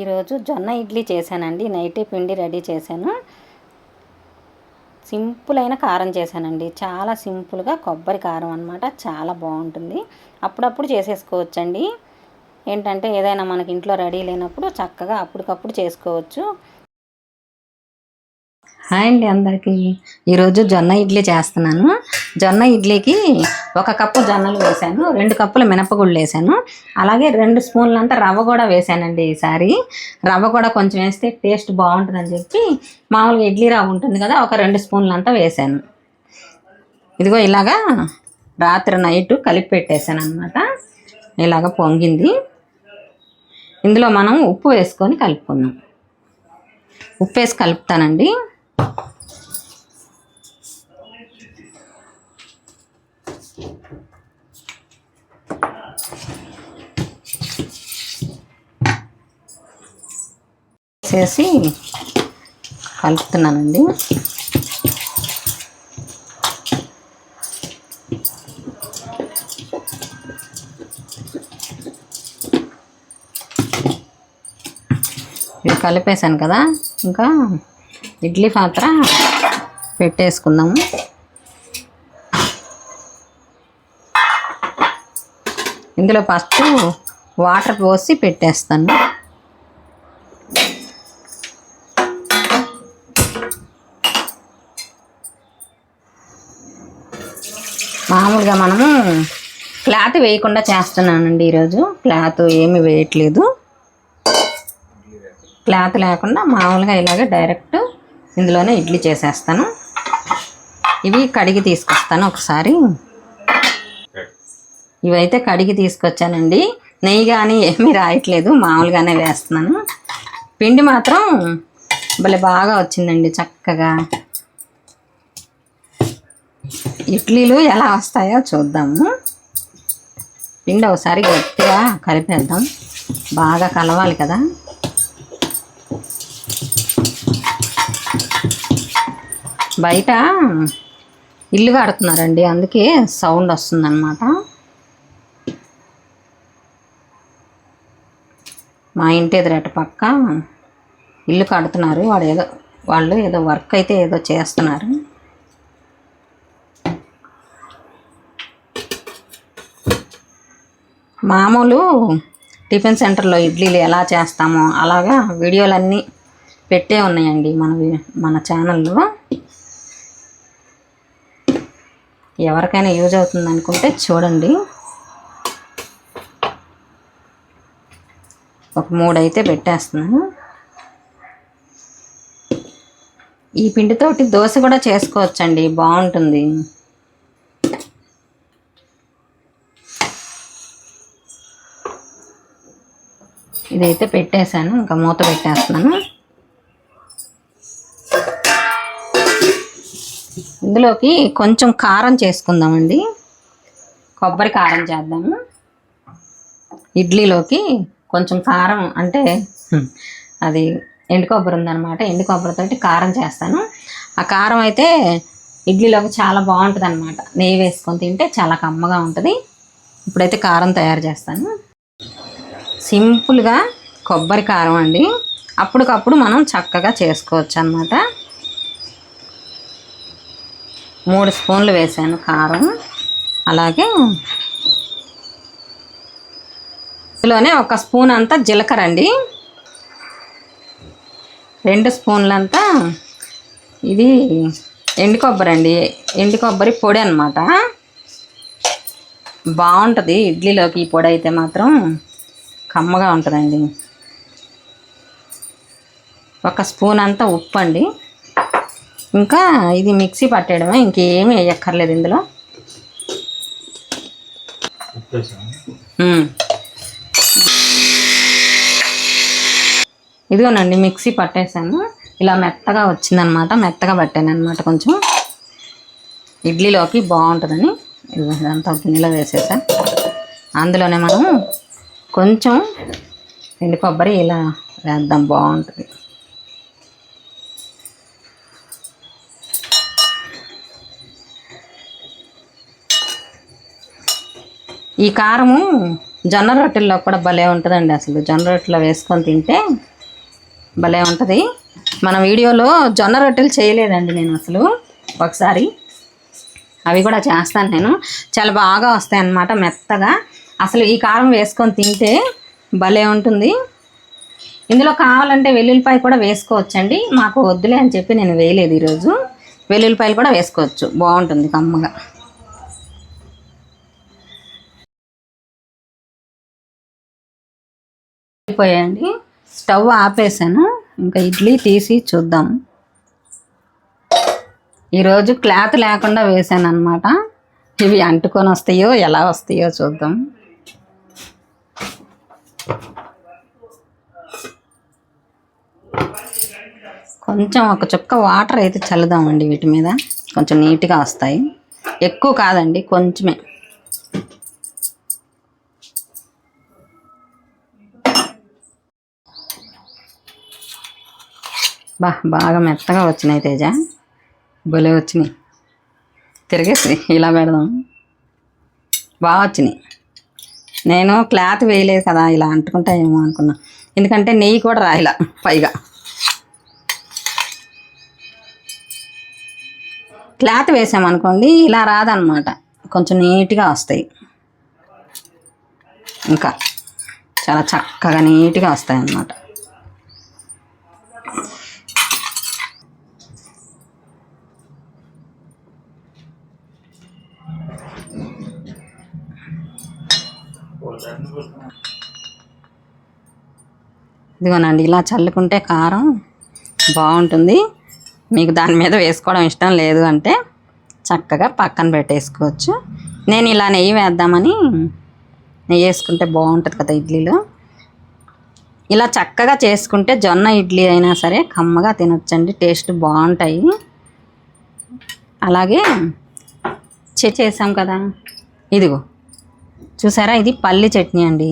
ఈరోజు జొన్న ఇడ్లీ చేశానండి. నైటే పిండి రెడీ చేశాను. సింపుల్ అయిన కారం చేశానండి. చాలా సింపుల్గా కొబ్బరి కారం అనమాట చాలా బాగుంటుంది. అప్పుడప్పుడు చేసేసుకోవచ్చండి. ఏంటంటే ఏదైనా మనకి ఇంట్లో రెడీ లేనప్పుడు చక్కగా అప్పటికప్పుడు చేసుకోవచ్చు. హాయ్ అండి అందరికీ. ఈరోజు జొన్న ఇడ్లీ చేస్తున్నాను. జొన్న ఇడ్లీకి ఒక కప్పు జొన్నలు వేశాను రెండు కప్పుల మినపగుళ్ళు వేసాను అలాగే రెండు స్పూన్లంతా రవ్వ కూడా వేసానండి ఈసారి. రవ్వ కూడా కొంచెం వేస్తే టేస్ట్ బాగుంటుందని చెప్పి మామూలుగా ఇడ్లీ రవ్వ ఉంటుంది కదా ఒక రెండు స్పూన్లంతా వేసాను ఇదిగో ఇలాగా రాత్రి నైట్ కలిపి పెట్టేశాను అనమాట ఇలాగ పొంగింది. ఇందులో మనం ఉప్పు వేసుకొని కలుపుకుందాం. ఉప్పు వేసి కలుపుతానండి. చేసి కలుపుతున్నానండి. ఇది కలిపేశాను కదా ఇంకా ఇడ్లీ పాత్ర పెట్టేసుకుందాము. ఇందులో ఫస్ట్ వాటర్ పోసి పెట్టేస్తాను. మామూలుగా మనము క్లాత్ వేయకుండా చేస్తున్నానండి ఈరోజు. క్లాత్ ఏమి వేయట్లేదు. క్లాత్ లేకుండా మామూలుగా ఇలాగే డైరెక్ట్ ఇందులోనే ఇడ్లీ చేసేస్తాను. ఇవి కడిగి తీసుకొస్తాను ఒకసారి. ఇవైతే కడిగి తీసుకొచ్చానండి. నెయ్యి కానీ ఏమీ రాయట్లేదు. మామూలుగానే వేస్తున్నాను. పిండి మాత్రం భలే బాగా వచ్చిందండి చక్కగా. ఇడ్లీలు ఎలా వస్తాయో చూద్దాము. పిండి ఒకసారి గట్టిగా కలిపేద్దాం. బాగా కలవాలి కదా. బయట ఇల్లు కడుతున్నారండి అందుకే సౌండ్ వస్తుందన్నమాట. మా ఇంటి ఎదురట పక్క ఇల్లు కడుతున్నారు వాడు ఏదో వాళ్ళు ఏదో వర్క్ అయితే ఏదో చేస్తున్నారు. మామూలు టిఫిన్ సెంటర్లో ఇడ్లీలు ఎలా చేస్తామో అలాగా వీడియోలన్నీ పెట్టే ఉన్నాయండి మన మన ఛానల్లో. ఎవరికైనా యూజ్ అవుతుంది అనుకుంటే చూడండి. ఒక మూడు అయితే పెట్టేస్తున్నాను. ఈ పిండితోటి దోశ కూడా చేసుకోవచ్చండి బాగుంటుంది. ఇదైతే పెట్టేశాను. ఇంకా మూత పెట్టేస్తున్నాను. ఇందులోకి కొంచెం కారం చేసుకుందామండి. కొబ్బరి కారం చేద్దాము. ఇడ్లీలోకి కొంచెం కారం అంటే అది ఎండు కొబ్బరి ఉందన్నమాట. ఎండు కొబ్బరితోటి కారం చేస్తాను. ఆ కారం అయితే ఇడ్లీలోకి చాలా బాగుంటుంది అనమాట నెయ్యి వేసుకొని తింటే చాలా కమ్మగా ఉంటుంది. ఇప్పుడైతే కారం తయారు చేస్తాను. సింపుల్గా కొబ్బరి కారం అండి. అప్పటికప్పుడు మనం చక్కగా చేసుకోవచ్చు అన్నమాట మూడు స్పూన్లు వేసాను కారం. అలాగే ఇందులోనే ఒక స్పూన్ అంతా జీలకర్ర అండి. రెండు స్పూన్లంతా ఇది ఎండు కొబ్బరి అండి. ఎండు కొబ్బరి పొడి అనమాట బాగుంటుంది ఇడ్లీలోకి ఈ పొడి అయితే మాత్రం. కమ్మగా ఉంటుందండి. ఒక స్పూన్ అంతా ఉప్పు అండి. ఇంకా ఇది మిక్సీ పట్టేయడమే ఇంకేమీ వేయక్కర్లేదు ఇందులో. ఇదిగోనండి మిక్సీ పట్టేశాను ఇలా మెత్తగా వచ్చిందనమాట మెత్తగా పట్టాను అనమాట కొంచెం. ఇడ్లీలోకి బాగుంటుందని. ఇదంతా గిన్నెలో వేసేసా. అందులోనే మనం కొంచెం ఎండు కొబ్బరి ఇలా వేద్దాం బాగుంటుంది. ఈ కారము జొన్న రొట్టెల్లో కూడా భలే ఉంటుందండి అసలు. జొన్న రొట్టెలో వేసుకొని తింటే భలే ఉంటుంది. మన వీడియోలో జొన్న రొట్టెలు చేయలేదండి నేను అసలు. ఒకసారి అవి కూడా చేస్తాను నేను. చాలా బాగా వస్తాయి అన్నమాట మెత్తగా. అసలు ఈ కారం వేసుకొని తింటే భలే ఉంటుంది. ఇందులో కావాలంటే వెల్లుల్లిపాయ కూడా వేసుకోవచ్చండి. మాకు వద్దులే అని చెప్పి నేను వేయలేదు ఈరోజు. వెల్లుల్లిపాయలు కూడా వేసుకోవచ్చు. బాగుంటుంది కమ్మగా. అయిపోయాయండి. స్టవ్ ఆపేసాను. ఇంకా ఇడ్లీ తీసి చూద్దాం. ఈరోజు క్లాత్ లేకుండా వేసాను అనమాట ఇవి అంటుకొని వస్తాయో ఎలా వస్తాయో చూద్దాం. కొంచెం ఒక చుక్క వాటర్ అయితే చల్లుదామండి వీటి మీద. కొంచెం నీట్గా వస్తాయి. ఎక్కువ కాదండి కొంచెమే. బా బాగా మెత్తగా వచ్చినాయి తేజ. భలే వచ్చినాయి. తిరిగేసి ఇలా పెడదాం. బాగా వచ్చినాయి. నేను క్లాత్ వేయలేదు కదా ఇలా అంటుకుంటా ఏమో అనుకున్నా. ఎందుకంటే నెయ్యి కూడా రాయిలా పైగా. క్లాత్ వేసామనుకోండి ఇలా రాదనమాట. కొంచెం నీట్గా వస్తాయి. ఇంకా చాలా చక్కగా నీట్గా వస్తాయి అన్నమాట ఇదిగోనండి ఇలా చల్లుకుంటే కారం బాగుంటుంది. మీకు దాని మీద వేసుకోవడం ఇష్టం లేదు అంటే చక్కగా పక్కన పెట్టేసుకోవచ్చు. నేను ఇలా నెయ్యి వేద్దామని నెయ్యి వేసుకుంటే బాగుంటుంది కదా ఇడ్లీలో. ఇలా చక్కగా చేసుకుంటే జొన్న ఇడ్లీ అయినా సరే కమ్మగా తినొచ్చండి టేస్ట్ బాగుంటాయి. అలాగే చే చేసాం కదా. ఇదిగో చూసారా? ఇది పల్లి చట్నీ అండి.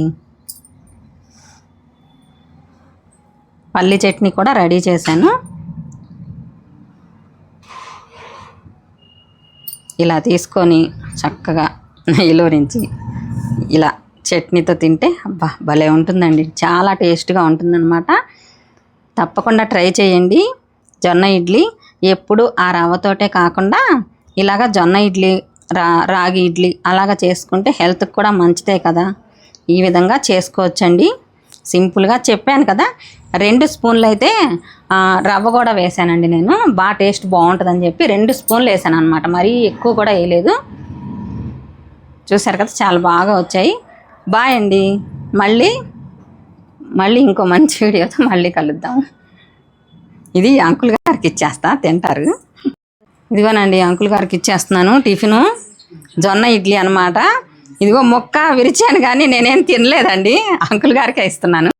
పల్లి చట్నీ కూడా రెడీ చేశాను. ఇలా తీసుకొని చక్కగా నెయ్యిలో నుంచి ఇలా చట్నీతో తింటే అబ్బా భలే ఉంటుందండి. చాలా టేస్ట్గా ఉంటుందన్నమాట. తప్పకుండా ట్రై చేయండి. జొన్న ఇడ్లీ ఎప్పుడు ఆ రవ్వతోటే కాకుండా ఇలాగ జొన్న ఇడ్లీ రా రాగి ఇడ్లీ అలాగ చేసుకుంటే హెల్త్కి కూడా మంచిదే కదా. ఈ విధంగా చేసుకోవచ్చండి. సింపుల్గా చెప్పాను కదా. రెండు స్పూన్లు అయితే రవ్వ కూడా వేసానండి నేను. బాగా టేస్ట్ బాగుంటుందని చెప్పి రెండు స్పూన్లు వేసాను అనమాట మరీ ఎక్కువ కూడా వేయలేదు. చూసారు కదా చాలా బాగా వచ్చాయి. బాయ్ అండి. మళ్ళీ మళ్ళీ ఇంకో మంచి వీడియోతో మళ్ళీ కలుద్దాం. ఇది అంకుల్ గారికి ఇచ్చేస్తా తింటారు. ఇదిగోనండి అంకుల్ గారికి ఇచ్చేస్తున్నాను టిఫిను. జొన్న ఇడ్లీ అన్నమాట. ఇదిగో మొక్క విరిచాను కానీ నేనేం తినలేదండి. అంకుల్ గారికే ఇస్తున్నాను.